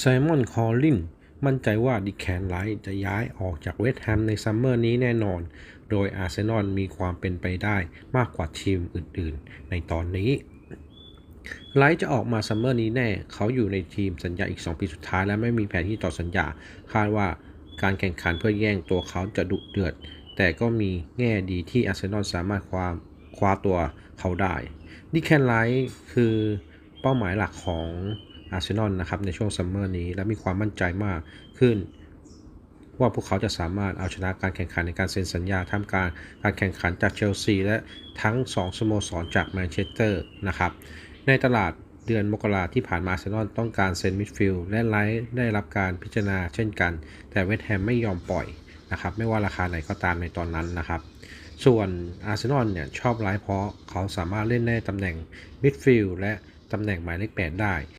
ไซมอน คอลลิน มั่นใจว่าดิแคนไลท์จะย้ายออกจากเวสต์แฮมในซัมเมอร์นี้แน่นอน โดยอาร์เซนอลมีความเป็นไปได้มากกว่าทีมอื่นๆ ในตอนนี้ ไลท์จะออกมาซัมเมอร์นี้แน่ เขาอยู่ในทีมสัญญาอีก 2 ปีสุดท้ายและไม่มีแผนที่ต่อสัญญา คาดว่าการแข่งขันเพื่อแย่งตัวเขาจะดุเดือด แต่ก็มีแง่ดีที่อาร์เซนอลสามารถคว้าคว้าตัวเขาได้ดิแคนไลท์คือเป้าหมายหลักของ อาร์เซนอลนะครับในช่วงซัมเมอร์นี้และมีความมั่นใจมากขึ้น ว่าพวกเขาจะสามารถเอาชนะการแข่งขันในการเซ็นสัญญาท่ามกลางการแข่งขันจากเชลซีและทั้ง 2สโมสรจากแมนเชสเตอร์นะครับในตลาดเดือนมกราที่ผ่านมาอาร์เซนอลต้องการเซ็นมิดฟิลด์และไลท์ได้รับการพิจารณาเช่นกัน แต่เวสต์แฮมไม่ยอมปล่อยนะครับไม่ว่าราคาไหนก็ตามในตอนนั้นนะครับ ส่วนอาร์เซนอลเนี่ยชอบไลท์เพราะเขาสามารถเล่นในตำแหน่งมิดฟิลด์และตำแหน่งหมายเลข8ได้